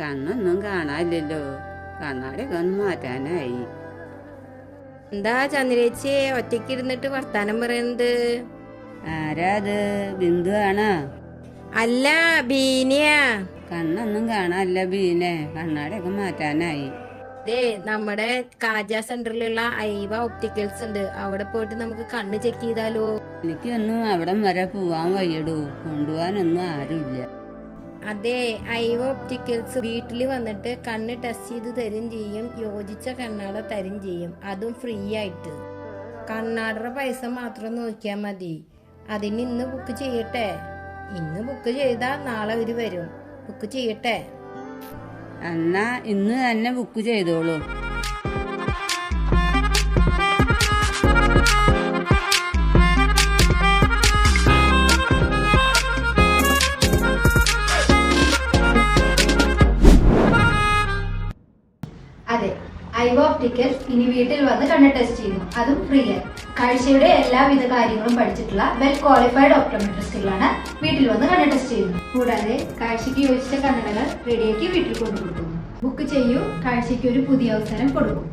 കണ്ണൊന്നും കാണാനില്ലല്ലോ. കണ്ണാടിയൊക്കെ ഒന്ന് മാറ്റാനായി. എന്താ ചന്ദ്രേച്ചി ഒറ്റയ്ക്ക് ഇരുന്നിട്ട് വർത്താനം പറയുന്നത്? ആരാ അത്? ബിന്ദു ആണോ? അല്ല ബീനിയാ. കണ്ണൊന്നും കാണാനല്ല ബീനെ. കണ്ണാടിയൊക്കെ മാറ്റാനായി. നമ്മുടെ കാജ സെന്ററിലുള്ള ഐവ ഒപ്റ്റിക്കൽസ് ഉണ്ട്. അവിടെ പോയിട്ട് നമുക്ക് കണ്ണ് ചെക്ക് ചെയ്താലോ? എനിക്കൊന്നും അവിടം വരെ പോവാൻ വയ്യടൂ. കൊണ്ടുപോകാനൊന്നും ആരുമില്ല. അതെ ഐ ഓപ്റ്റിക്കൽസ് വീട്ടിൽ വന്നിട്ട് കണ്ണ് ടെസ്റ്റ് ചെയ്ത് തരും ചെയ്യും യോജിച്ച കണ്ണാട തരും ചെയ്യും. അതും ഫ്രീ ആയിട്ട് കണ്ണാടയുടെ പൈസ മാത്രം നോക്കിയാൽ മതി. അതിന് ഇന്ന് ബുക്ക് ചെയ്യട്ടെ? ഇന്ന് ബുക്ക് ചെയ്താൽ നാളെ അവർ വരും. ബുക്ക് ചെയ്യട്ടെ? എന്നാ ഇന്ന് തന്നെ ബുക്ക് ചെയ്തോളൂ. അതെ. ഐവ ഓപ്റ്റിക്കൽസ് ഇനി വീട്ടിൽ വന്ന് കണ്ണ് ടെസ്റ്റ് ചെയ്യുന്നു. അതും ഫ്രീ ആയി കാഴ്ചയുടെ എല്ലാവിധ കാര്യങ്ങളും പഠിച്ചിട്ടുള്ള വെൽ ക്വാളിഫൈഡ് ഓപ്റ്റോമെട്രിസ്റ്റുകളാണ് വീട്ടിൽ വന്ന് കണ്ണ് ടെസ്റ്റ് ചെയ്യുന്നത്. കൂടാതെ കാഴ്ചയ്ക്ക് യോജിച്ച കണ്ണടകൾ റെഡിയാക്കി വീട്ടിൽ കൊണ്ടുകൊടുക്കുന്നു. ബുക്ക് ചെയ്യൂ. കാഴ്ചയ്ക്ക് ഒരു പുതിയ അവസരം കൊടുക്കും.